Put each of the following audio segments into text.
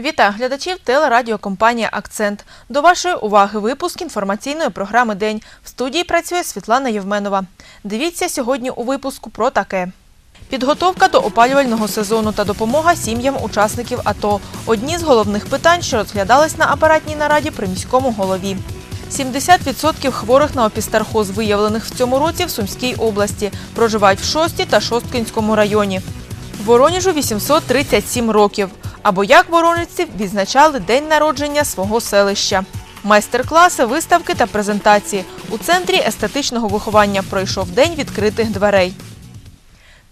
Вітаю глядачів телерадіокомпанія Акцент. До вашої уваги випуск інформаційної програми День. В студії працює Світлана Євменова. Дивіться сьогодні у випуску про таке. Підготовка до опалювального сезону та допомога сім'ям учасників АТО одні з головних питань, що розглядались на апаратній нараді при міському голові. 70% хворих на опістархоз, виявлених в цьому році в Сумській області, проживають в Шості та Шосткинському районі. Воронежу 837 років. Або як воронежці відзначали день народження свого селища. Майстер-класи, виставки та презентації. У центрі естетичного виховання пройшов день відкритих дверей.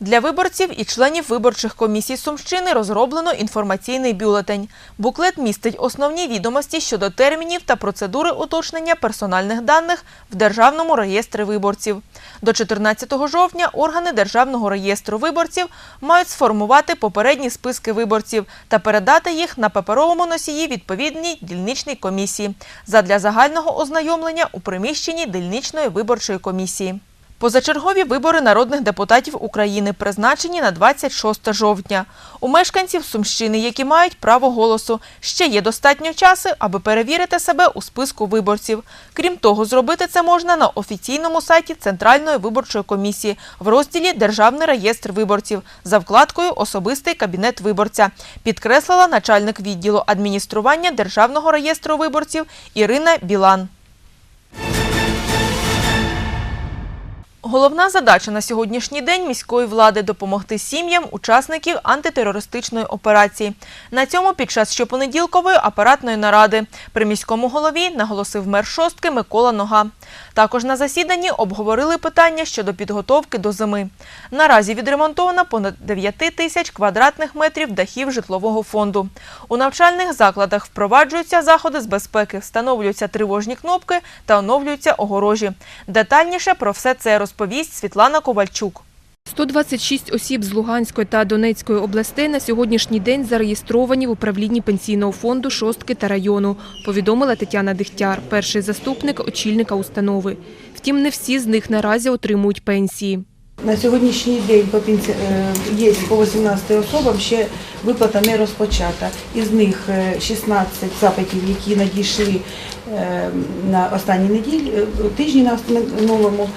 Для виборців і членів виборчих комісій Сумщини розроблено інформаційний бюлетень. Буклет містить основні відомості щодо термінів та процедури уточнення персональних даних в Державному реєстрі виборців. До 14 жовтня органи Державного реєстру виборців мають сформувати попередні списки виборців та передати їх на паперовому носії відповідній дільничній комісії задля загального ознайомлення у приміщенні дільничної виборчої комісії. Позачергові вибори народних депутатів України призначені на 26 жовтня. У мешканців Сумщини, які мають право голосу, ще є достатньо часу, аби перевірити себе у списку виборців. Крім того, зробити це можна на офіційному сайті Центральної виборчої комісії в розділі Державний реєстр виборців за вкладкою Особистий кабінет виборця, підкреслила начальник відділу адміністрування Державного реєстру виборців Ірина Білан. Головна задача на сьогоднішній день міської влади допомогти сім'ям учасників антитерористичної операції. На цьому під час щопонеділкової апаратної наради при міському голові наголосив мер шостки Микола Нога. Також на засіданні обговорили питання щодо підготовки до зими. Наразі відремонтовано понад 9 тисяч квадратних метрів дахів житлового фонду. У навчальних закладах впроваджуються заходи з безпеки, встановлюються тривожні кнопки та оновлюються огорожі. Детальніше про все це розповість Світлана Ковальчук. 126 осіб з Луганської та Донецької областей на сьогоднішній день зареєстровані в управлінні пенсійного фонду Шостки та району, повідомила Тетяна Дегтяр, перший заступник очільника установи. Втім, не всі з них наразі отримують пенсії. На сьогоднішній день по пенсі... е, є по 18 особам ще виплата не розпочата. Із них е, 16 запитів, які надійшли е, на останній неділі, е, тижні на минулому,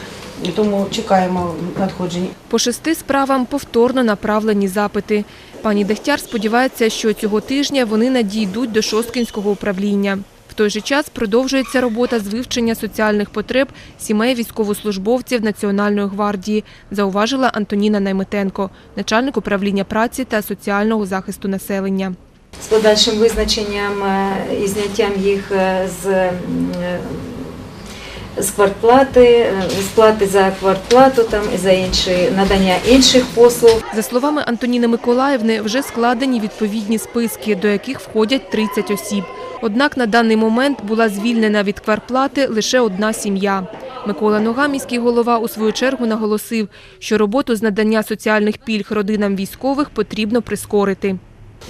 тому чекаємо надходження. По шести справам повторно направлені запити. Пані Дегтяр сподівається, що цього тижня вони надійдуть до Шосткінського управління. В той же час продовжується робота з вивчення соціальних потреб сімей військовослужбовців Національної гвардії, зауважила Антоніна Найметенко, начальник управління праці та соціального захисту населення. з подальшим визначенням е, і зняттям їх е, з, е, з квартплати, е, сплати за квартплату там, і за інші, надання інших послуг. За словами Антоніни Миколаївни, вже складені відповідні списки, до яких входять 30 осіб. Однак на даний момент була звільнена від квартплати лише одна сім'я. Микола Нога, міський голова, у свою чергу наголосив, що роботу з надання соціальних пільг родинам військових потрібно прискорити.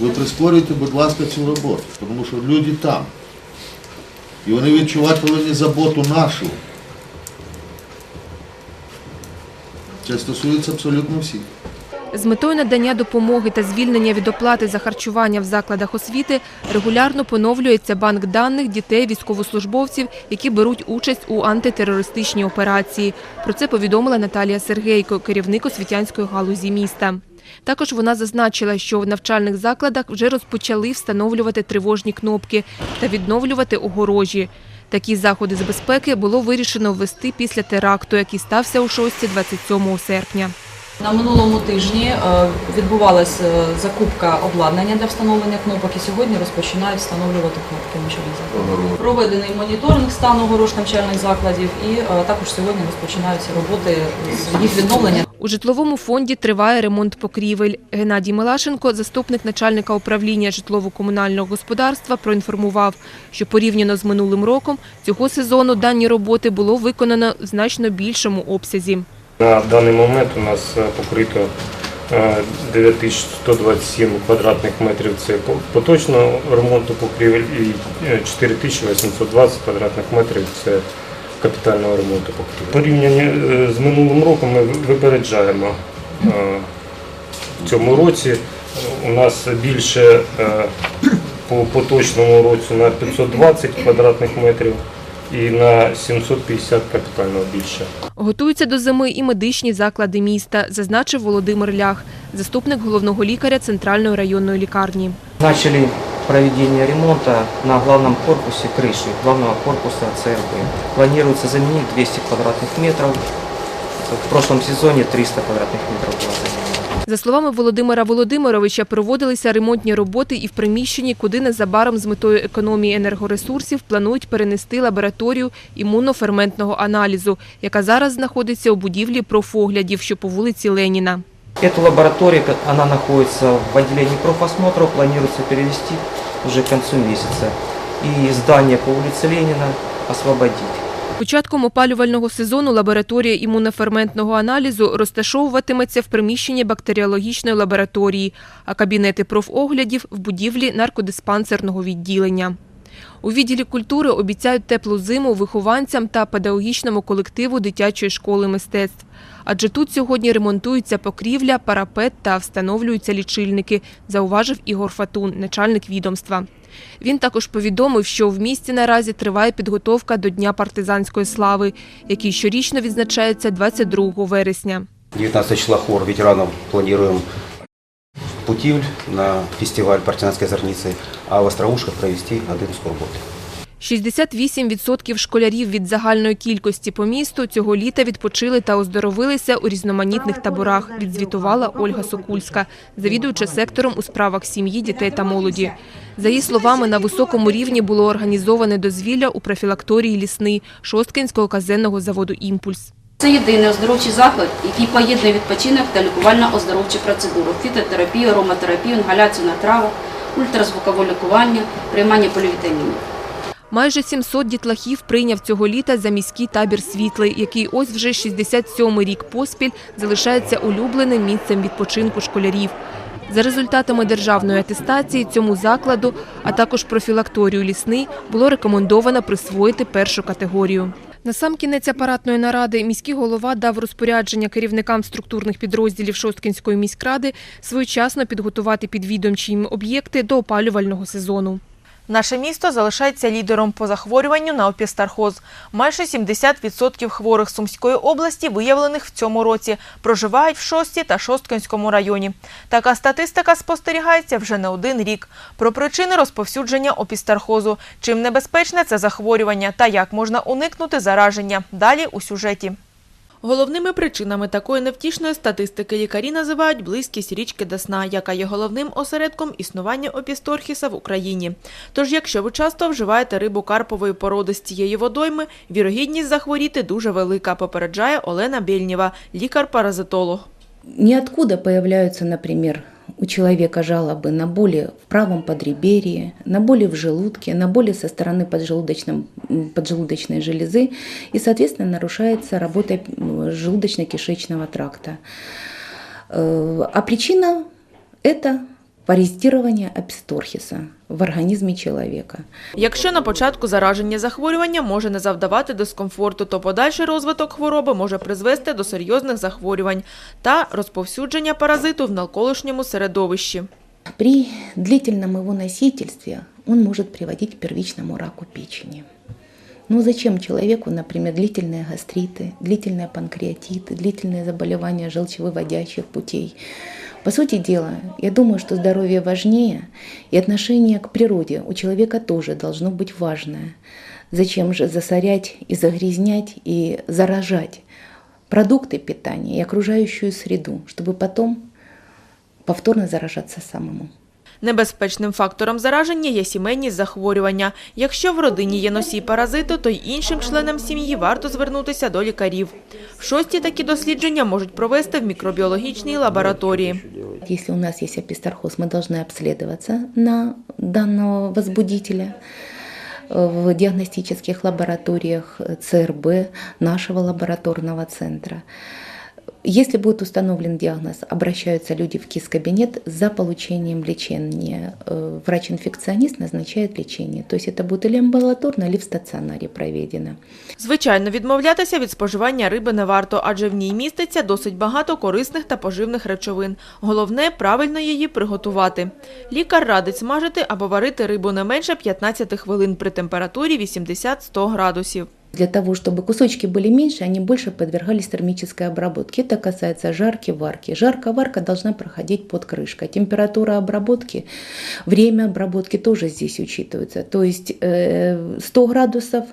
Ви прискорюйте, будь ласка, цю роботу, тому що люди там. І вони відчувати повинні заботу нашу. Це стосується абсолютно всіх. З метою надання допомоги та звільнення від оплати за харчування в закладах освіти регулярно поновлюється банк даних дітей військовослужбовців, які беруть участь у антитерористичній операції. Про це повідомила Наталія Сергейко, керівник освітянської галузі міста. Також вона зазначила, що в навчальних закладах вже розпочали встановлювати тривожні кнопки та відновлювати огорожі. Такі заходи з безпеки було вирішено ввести після теракту, який стався у 6-27 серпня. На минулому тижні е, відбувалася е, закупка обладнання для встановлення кнопок і сьогодні розпочинають встановлювати кнопки навчальних закладах. Проведений моніторинг стану огорож навчальних закладів і е, також сьогодні розпочинаються роботи з їх відновлення. У житловому фонді триває ремонт покрівель. Геннадій Милашенко, заступник начальника управління житлово-комунального господарства, проінформував, що порівняно з минулим роком цього сезону дані роботи було виконано в значно більшому обсязі. На даний момент у нас е, покрито е, 9127 квадратних метрів це поточного ремонту покрівель і е, 4820 квадратних метрів це капітального ремонту покрівель. Порівняння е, з минулим роком ми випереджаємо е, в цьому році. У нас більше е, по поточному році на 520 квадратних метрів і на 750 капітального більше. Готуються до зими і медичні заклади міста, зазначив Володимир Лях, заступник головного лікаря Центральної районної лікарні. Начали проведение ремонта на главном корпусе крыши главного корпуса ЦРБ. Планируется заменить 200 квадратных метров. В прошлом сезоне 300 квадратных метров было заменено. За словами Володимира Володимировича, проводилися ремонтні роботи і в приміщенні, куди незабаром з метою економії енергоресурсів планують перенести лабораторію імуноферментного аналізу, яка зараз знаходиться у будівлі профоглядів, що по вулиці Леніна. Эту лабораторию, она находится в отделении профосмотров, планируется перевести уже к концу месяца. И здание по улице Ленина освободить. Початком опалювального сезону лабораторія імуноферментного аналізу розташовуватиметься в приміщенні бактеріологічної лабораторії, а кабінети профоглядів – в будівлі наркодиспансерного відділення. У відділі культури обіцяють теплу зиму вихованцям та педагогічному колективу дитячої школи мистецтв. Адже тут сьогодні ремонтуються покрівля, парапет та встановлюються лічильники, зауважив Ігор Фатун, начальник відомства. Він також повідомив, що в місті наразі триває підготовка до Дня партизанської слави, який щорічно відзначається 22 вересня. 19 числа хор ветеранів плануємо в Путивль на фестиваль партизанської зерниці, а в Остроушках провести один скорбот. 68% школярів від загальної кількості по місту цього літа відпочили та оздоровилися у різноманітних таборах, відзвітувала Ольга Сокульська, завідуюча сектором у справах сім'ї, дітей та молоді. За її словами, на високому рівні було організоване дозвілля у профілакторії «Лісний» Шосткинського казенного заводу «Імпульс». Це єдиний оздоровчий заклад, який поєднує відпочинок та лікувально-оздоровчі процедури, фітотерапію, ароматерапію, інгаляцію на травах, ультразвукове лікування, приймання полівітамінів. Майже 700 дітлахів прийняв цього літа за міський табір «Світлий», який ось вже 67-й рік поспіль залишається улюбленим місцем відпочинку школярів. За результатами державної атестації цьому закладу, а також профілакторію «Лісний» було рекомендовано присвоїти першу категорію. На сам кінець апаратної наради міський голова дав розпорядження керівникам структурних підрозділів Шосткинської міськради своєчасно підготувати підвідомчі їм об'єкти до опалювального сезону. Наше місто залишається лідером по захворюванню на опістархоз. Майже 70% хворих Сумської області, виявлених в цьому році, проживають в Шості та Шосткинському районі. Така статистика спостерігається вже не один рік. Про причини розповсюдження опістархозу, чим небезпечне це захворювання та як можна уникнути зараження. Далі у сюжеті. Головними причинами такої невтішної статистики лікарі називають близькість річки Десна, яка є головним осередком існування опісторхіса в Україні. Тож, якщо ви часто вживаєте рибу карпової породи з цієї водойми, вірогідність захворіти дуже велика, попереджає Олена Бєльнєва, лікар-паразитолог. Ниоткуда появляются, например, у человека жалобы на боли в правом подреберье, на боли в желудке, на боли со стороны поджелудочной железы и, соответственно, нарушается работа желудочно-кишечного тракта. Э, А причина – это паразитирование аписторхиса в организме человека. Якщо на початку зараження захворювання може не завдавати дискомфорту, то подальший розвиток хвороби може призвести до серйозних захворювань та розповсюдження паразиту в навколишньому середовищі. При длительном его носительстве он может приводить к первичному раку печени. Ну зачем человеку, например, длительные гастриты, длительные панкреатиты, длительные заболевания желчевыводящих путей? По сути дела, я думаю, что здоровье важнее, и отношение к природе у человека тоже должно быть важное. Зачем же засорять и загрязнять и заражать продукты питания и окружающую среду, чтобы потом повторно заражаться самому? Небезпечним фактором зараження є сімейні захворювання. Якщо в родині є носій паразиту, то й іншим членам сім'ї варто звернутися до лікарів. В шості такі дослідження можуть провести в мікробіологічній лабораторії. Если у нас есть апистархоз, мы должны обследоваться на данного возбудителя э, в диагностических лабораториях ЦРБ нашего лабораторного центра. Если будет установлен диагноз, обращаются люди в КИС-кабинет за получением лечения. Э, Врач-инфекционист назначает лечение. То есть это будет или амбулаторно, или в стационаре проведено. Звичайно, відмовлятися від споживання риби не варто, адже в ній міститься досить багато корисних та поживних речовин. Головне – правильно її приготувати. Лікар радить смажити або варити рибу не менше 15 хвилин при температурі 80-100 градусів. Для того, чтобы кусочки были меньше, они больше подвергались термической обработке. Это касается жарки, варки. Жарка, варка должна проходить под крышкой. Температура обработки, время обработки тоже здесь учитывается. То есть э, 100 градусов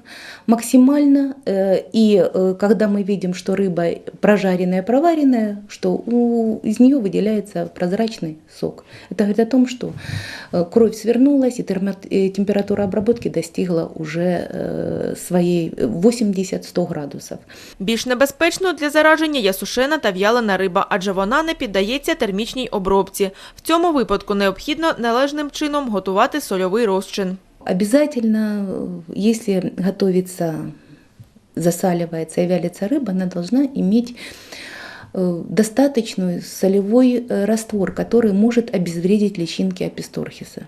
максимально. э, И э, когда мы видим, что рыба прожаренная, проваренная, что из нее выделяется прозрачный сок. Это говорит о том, что э, кровь свернулась и э, температура обработки достигла уже э, своей 80-100 градусов. Більш небезпечною для зараження є сушена та в'ялена риба, адже вона не піддається термічній обробці. В цьому випадку необхідно належним чином готувати сольовий розчин. Обязательно, э, если готовится, засаливается и вялится рыба, она должна иметь э, достаточный солевой э, раствор, который может обезвредить личинки аписторхиса.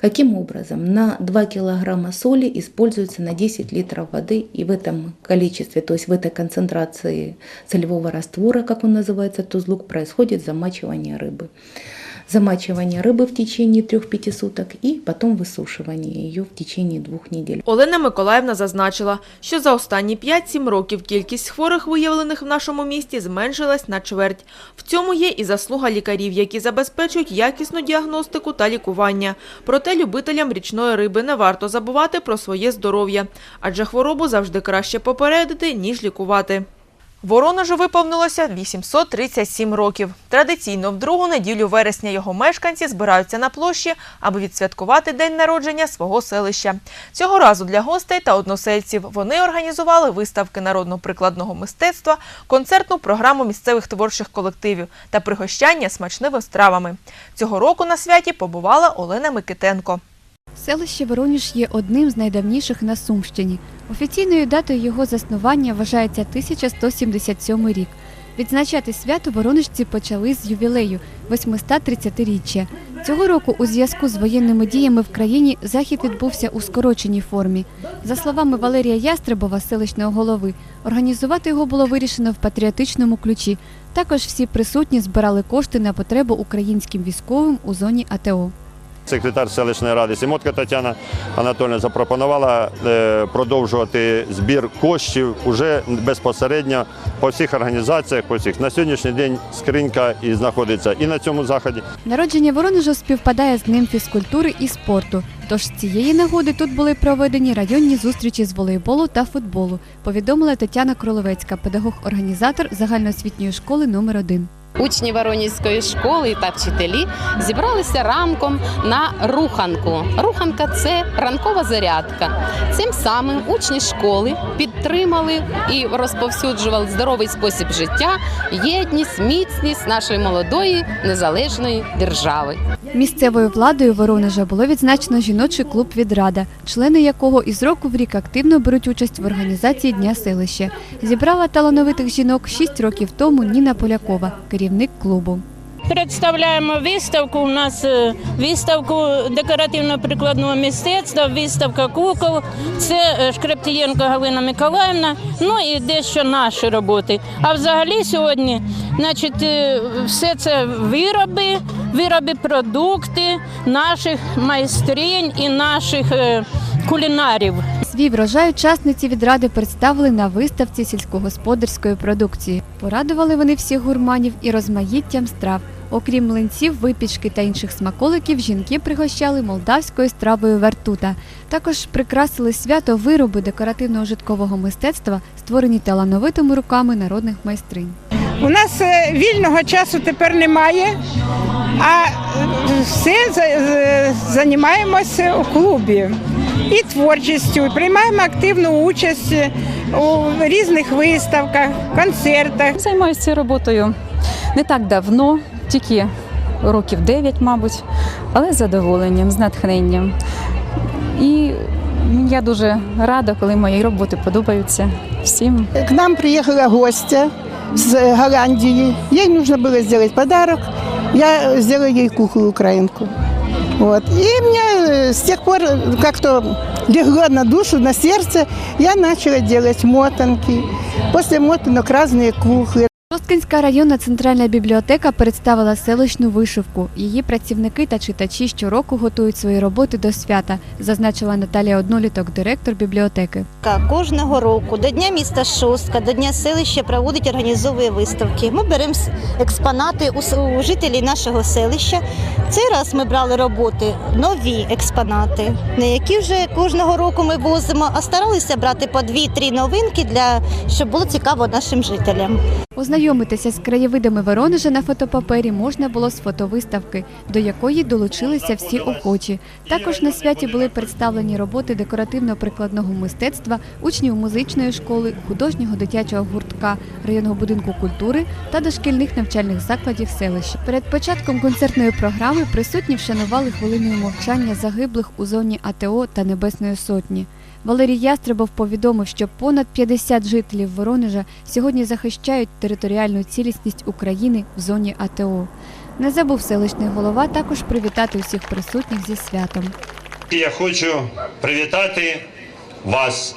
Каким образом? На 2 килограмма соли используется на 10 литров воды, и в этом количестве, то есть в этой концентрации солевого раствора, как он называется, тузлук, происходит замачивание рыбы. Замачивание рыбы в течение 3-5 суток и потом высушивание ее в течение двух недель. Олена Миколаївна зазначила, що за останні 5-7 років кількість хворих, виявлених в нашому місті, зменшилась на чверть. В цьому є і заслуга лікарів, які забезпечують якісну діагностику та лікування. Проте любителям річної риби не варто забувати про своє здоров'я, адже хворобу завжди краще попередити, ніж лікувати. Воронежу виповнилося 837 років. Традиційно в другу неділю вересня його мешканці збираються на площі, аби відсвяткувати день народження свого селища. Цього разу для гостей та односельців вони організували виставки народно-прикладного мистецтва, концертну програму місцевих творчих колективів та пригощання смачними стравами. Цього року на святі побувала Олена Микитенко. Селище Воронеж є одним з найдавніших на Сумщині. Офіційною датою його заснування вважається 1177 рік. Відзначати свято воронежці почали з ювілею 830-річчя. Цього року у зв'язку з воєнними діями в країні захід відбувся у скороченій формі. За словами Валерія Ястребова, селищного голови, організувати його було вирішено в патріотичному ключі. Також всі присутні збирали кошти на потребу українським військовим у зоні АТО. Секретар селищної ради Сімотка Тетяна Анатольовна запропонувала е, продовжувати збір коштів уже безпосередньо по всіх організаціях. По всіх на сьогоднішній день скринька і знаходиться і на цьому заході. Народження Воронежа співпадає з Днем фізкультури і спорту. Тож з цієї нагоди тут були проведені районні зустрічі з волейболу та футболу, повідомила Тетяна Кроловецька, педагог-організатор загальноосвітньої школи номер 1 Учні Воронівської школи та вчителі зібралися ранком на руханку. Руханка це ранкова зарядка. Цим самим учні школи підтримали і розповсюджували здоровий спосіб життя, єдність, міцність нашої молодої незалежної держави. Місцевою владою Воронежа було відзначено жіночий клуб Відрада, члени якого із року в рік активно беруть участь в організації Дня селища. Зібрала талановитих жінок 6 років тому Ніна Полякова, керівник клубу. Представляємо виставку. У нас е, виставку декоративно-прикладного мистецтва, виставка кукол. Це е, Шкрептієнко Галина Миколаївна. Ну і дещо наші роботи. А взагалі сьогодні, значить, е, все це вироби, вироби, продукти наших майстринь і наших кулінарів. Свій врожай учасниці відради представили на виставці сільськогосподарської продукції. Порадували вони всіх гурманів і розмаїттям страв. Окрім млинців, випічки та інших смаколиків, жінки пригощали молдавською стравою вертута. Також прикрасили свято вироби декоративно-житкового мистецтва, створені талановитими руками народних майстринь. У нас е, вільного часу тепер немає, а е, все за- займаємося у клубі і творчістю. Приймаємо активну участь у різних виставках, концертах. Займаюся цією роботою не так давно, тільки років 9, мабуть, але з задоволенням, з натхненням. І я дуже рада, коли мої роботи подобаються всім. К нам приехала гостья с Голландии. Ей нужно было сделать подарок. Я сделала ей куклу украинку. Вот. И мне э, с тех пор э, как-то легло на душу, на сердце. Я начала делать мотанки. После мотанок разные куклы. Шосткинська районна центральна бібліотека представила селищну вишивку. Її працівники та читачі щороку готують свої роботи до свята, зазначила Наталія Одноліток, директор бібліотеки. Кожного року до Дня міста Шостка, до Дня селища проводить організовує виставки. Ми беремо експонати у жителів нашого селища. Цей раз ми брали роботи, нові експонати, на які вже кожного року ми возимо, а старалися брати по дві-три новинки, для щоб було цікаво нашим жителям. Ознайомитися з краєвидами Воронежа на фотопапері можна було з фотовиставки, до якої долучилися всі охочі. Також на святі були представлені роботи декоративно-прикладного мистецтва, учнів музичної школи, художнього дитячого гуртка, районного будинку культури та дошкільних навчальних закладів селища. Перед початком концертної програми присутні вшанували хвилиною мовчання загиблих у зоні АТО та Небесної Сотні. Валерій Ястребов повідомив, що понад 50 жителів Воронежа сьогодні захищають територіальну цілісність України в зоні АТО. Не забув селищний голова також привітати усіх присутніх зі святом. Я хочу привітати вас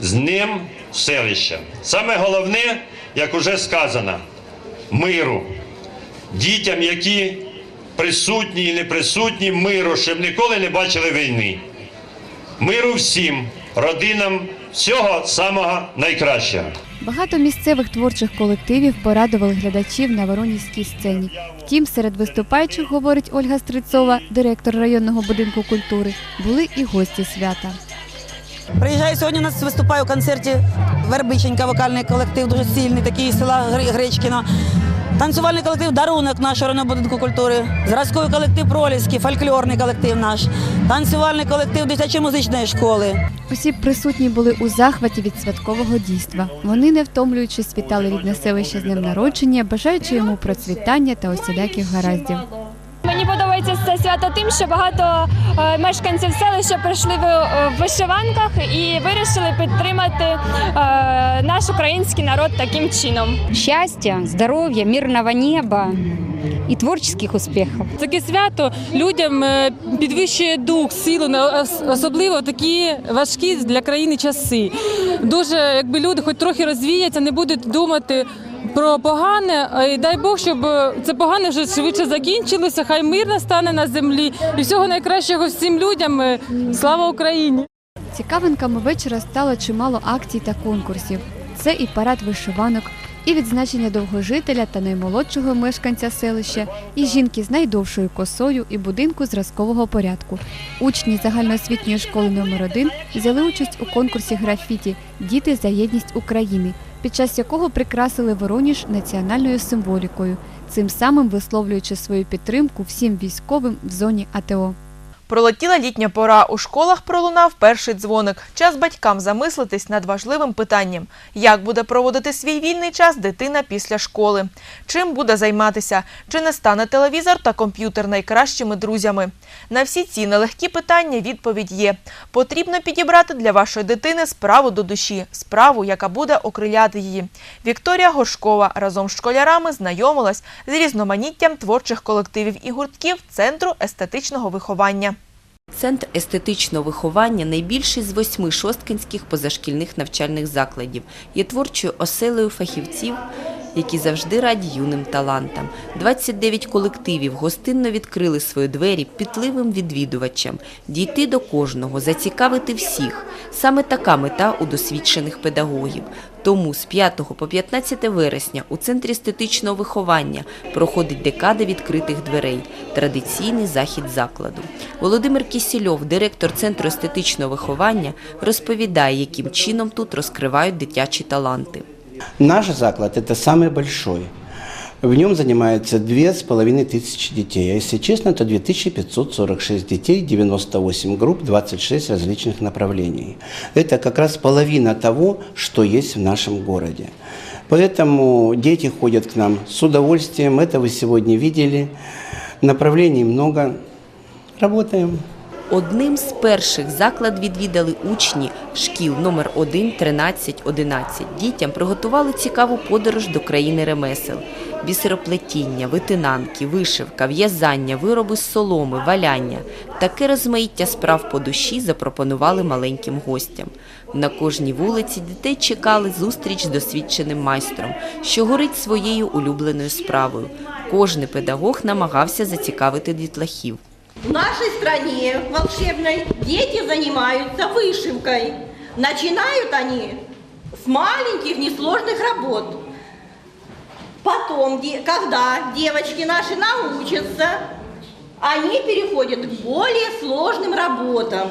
з Днем селища. Саме головне, як уже сказано, миру. Дітям, які присутні і не присутні, миру, щоб ніколи не бачили війни. Миру всім, родинам, всього самого найкращого. Багато місцевих творчих колективів порадували глядачів на воронізькій сцені. Втім, серед виступаючих, говорить Ольга Стрицова, директор районного будинку культури, були і гості свята. Приїжджаю сьогодні. У нас виступає у концерті Вербиченька, вокальний колектив, дуже сильний, такий з села Гречкіно. Танцювальний колектив Дарунок нашого районного будинку культури, зразковий колектив Проліський, фольклорний колектив наш, танцювальний колектив дитячої музичної школи. Усі присутні були у захваті від святкового дійства. Вони, не втомлюючись, вітали рідне селище з ним народження, бажаючи йому процвітання та усіляких гараздів. Мені подобається це свято тим, що багато е, мешканців селища прийшли в, е, вишиванках і вирішили підтримати е, наш український народ таким чином. Счастья, здоровья, мирного неба и творческих успехов. Таке свято людям підвищує дух, силу, особливо в такі важкі для країни часи. Дуже якби люди хоч трохи розвіяться, не будуть думати. Про погане, й дай Бог, щоб е, це погане вже швидше закінчилося. Хай мир настане на землі і всього найкращого всім людям. Е, Слава Україні! Цікавинками вечора стало чимало акцій та конкурсів. Це і парад вишиванок, і відзначення довгожителя та наймолодшого мешканця селища, і жінки з найдовшою косою і будинку зразкового порядку. Учні загальноосвітньої школи номер 1 взяли участь у конкурсі графіті Діти за єдність України, під час якого прикрасили Вороніж національною символікою, цим самим висловлюючи свою підтримку всім військовим в зоні АТО. Пролетіла літня пора. У школах пролунав перший дзвоник. Час батькам замислитись над важливим питанням: як буде проводити свій вільний час дитина після школи, чим буде займатися, чи не стане телевізор та комп'ютер найкращими друзями. На всі ці нелегкі питання відповідь є. Потрібно підібрати для вашої дитини справу до душі, справу, яка буде окриляти її. Вікторія Горшкова разом з школярами знайомилась з різноманіттям творчих колективів і гуртків Центру естетичного виховання. Центр естетичного виховання найбільший з восьми шосткинських позашкільних навчальних закладів, є творчою оселею фахівців, які завжди раді юним талантам. 29 колективів гостинно відкрили свої двері пітливим відвідувачам, дійти до кожного, зацікавити всіх. Саме така мета у досвідчених педагогів. Тому з 5 по 15 вересня у Центрі естетичного виховання проходить декада відкритих дверей – традиційний захід закладу. Володимир Кісільов, директор Центру естетичного виховання, розповідає, яким чином тут розкривають дитячі таланти. Наш заклад – це самый большой. В нем занимается две с половиной тысячи детей. А если честно, то 2546 детей, 98 групп, 26 различных направлений. Это как раз половина того, что есть в нашем городе. Поэтому дети ходят к нам с удовольствием. Это вы сегодня видели. Направлений много. Работаем. Одним з перших заклад відвідали учні шкіл номер 1, 13, 11. Дітям приготували цікаву подорож до країни ремесел. Бісероплетіння, витинанки, вишивка, в'язання, вироби з соломи, валяння. Таке розмаїття справ по душі запропонували маленьким гостям. На кожній вулиці дітей чекали зустріч з досвідченим майстром, що горить своєю улюбленою справою. Кожний педагог намагався зацікавити дітлахів. В нашей стране волшебной дети занимаются вышивкой. Начинают они с маленьких несложных работ. Потом, когда девочки наши научатся, они переходят к более сложным работам.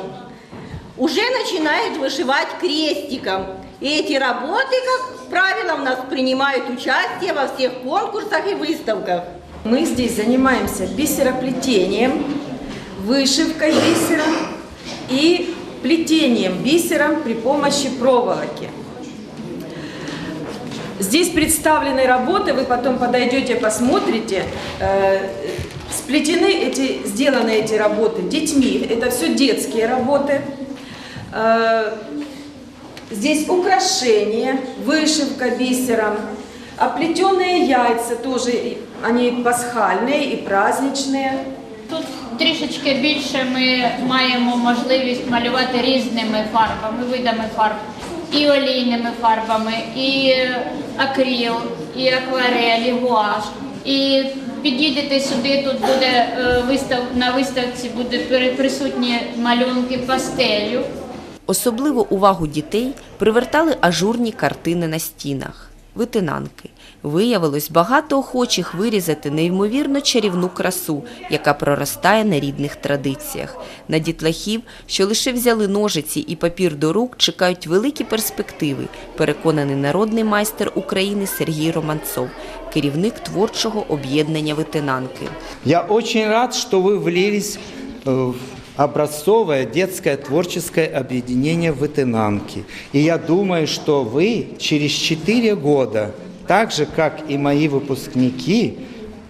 Уже начинают вышивать крестиком. И эти работы, как правило, у нас принимают участие во всех конкурсах и выставках. Мы здесь занимаемся бисероплетением, вышивкой бисером и плетением бисером при помощи проволоки. Здесь представлены работы, вы потом подойдете, посмотрите. Э, Сплетены эти, сделаны эти работы детьми, это все детские работы. Э, Здесь украшения, вышивка бисером, оплетенные яйца тоже, и- они пасхальные и праздничные. Тут трішечки більше ми маємо можливість малювати різними фарбами, видами фарб, і олійними фарбами, і акрил, і акварель, і гуаш. І підійдете сюди, тут буде е, вистав на виставці буде при- присутні малюнки пастелю. Особливу увагу дітей привертали ажурні картини на стінах, витинанки. Виявилось багато охочих вирізати неймовірно чарівну красу, яка проростає на рідних традиціях. На дітлахів, що лише взяли ножиці і папір до рук, чекають великі перспективи, переконаний народний майстер України Сергій Романцов, керівник творчого об'єднання витинанки. Я очень рад, что вы влились э, в образцовое детское творческое объединение «Вытынанки». И я думаю, что вы через 4 года, так же, как и мои выпускники,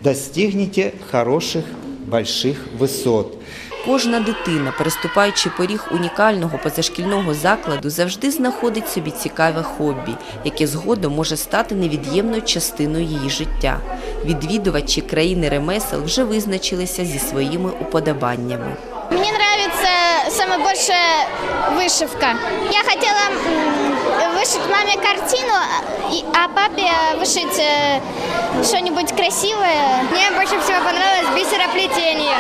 достигнете хороших, больших высот. Кожна дитина, переступаючи поріг унікального позашкільного закладу, завжди знаходить собі цікаве хобі, яке згодом може стати невід'ємною частиною її життя. Відвідувачі країни ремесел вже визначилися зі своїми уподобаннями. Мне нравится самое больше вышивка. Я хотела вышить маме картину, и- а папе вышить э, что-нибудь красивое. Мне больше всего понравилось бисероплетение.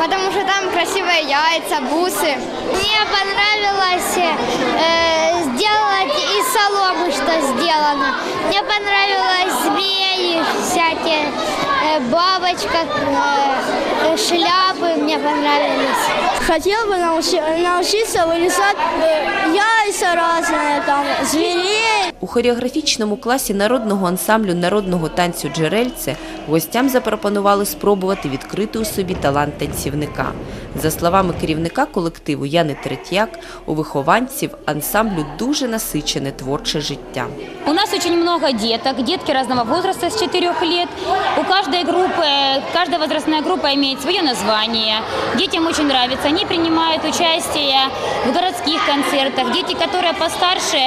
Потому что там красивые яйца, бусы. Мне понравилось э, сделать из соломы, что сделано. Мне понравилось змеи всякие, э, бабочка, э, шляпы мне понравились. Хотел бы научиться вырезать яйца разные, там, зверей. У хореографічному класі народного ансамблю народного танцю «Джерельце» гостям запропонували спробувати відкрити у собі талант танцівника. За словами керівника колективу Яни Третьяк, у вихованців ансамблю дуже насичене творче життя. У нас очень много деток, детки разного возраста с 4 лет. У каждой группы, каждая возрастная группа имеет свое название. Детям очень нравится. Они принимают участие в городских концертах. Дети, которые постарше,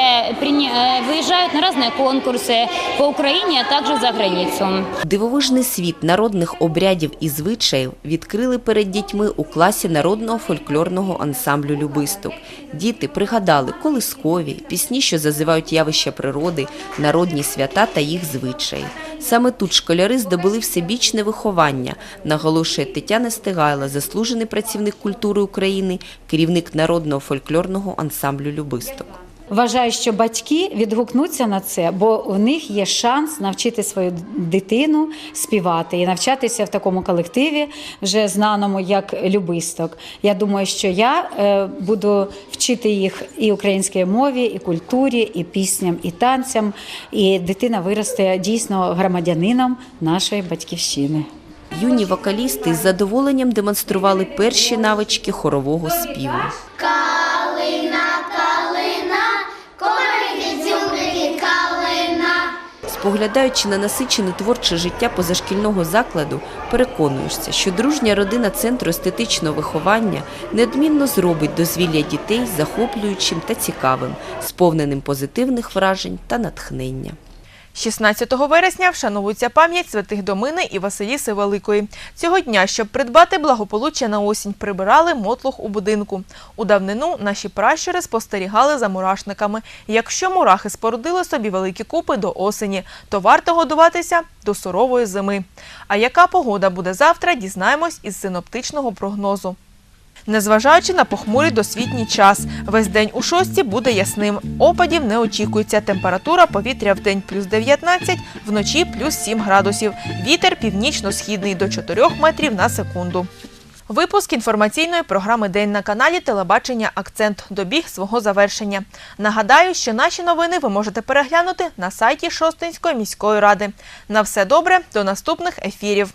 прини- э, выезжают на разные конкурсы по Украине, а также за границу. Дивовижний світ народних обрядів і звичаїв відкрили перед дітьми у класі народного фольклорного ансамблю «Любисток». Діти пригадали колискові, пісні, що зазивають явища природи, народні свята та їх звичаї. Саме тут школяри здобули всебічне виховання, наголошує Тетяна Стигайла, заслужений працівник культури України, керівник народного фольклорного ансамблю «Любисток». Вважаю, що батьки відгукнуться на це, бо у них є шанс навчити свою дитину співати і навчатися в такому колективі, вже знаному як любисток. Я думаю, що я е, буду вчити їх і українській мові, і культурі, і пісням, і танцям. І дитина виросте дійсно громадянином нашої батьківщини. Юні вокалісти з задоволенням демонстрували перші навички хорового співу. Калина, калина, корики, дзюбрики, калина. Поглядаючи на насичене творче життя позашкільного закладу, переконуєшся, що дружня родина центру естетичного виховання неодмінно зробить дозвілля дітей захоплюючим та цікавим, сповненим позитивних вражень та натхнення. 16 вересня вшановується пам'ять святих Домини і Василіси Великої. Цього дня, щоб придбати благополуччя на осінь, прибирали мотлух у будинку. У давнину наші пращури спостерігали за мурашниками. Якщо мурахи спорудили собі великі купи до осені, то варто годуватися до сурової зими. А яка погода буде завтра, дізнаємось із синоптичного прогнозу. Незважаючи на похмурий досвітній час, весь день у шості буде ясним. Опадів не очікується. Температура повітря в день плюс 19, вночі плюс 7 градусів. Вітер північно-східний до 4 метрів на секунду. Випуск інформаційної програми День на каналі Телебачення Акцент добіг свого завершення. Нагадаю, що наші новини ви можете переглянути на сайті Шостинської міської ради. На все добре, до наступних ефірів.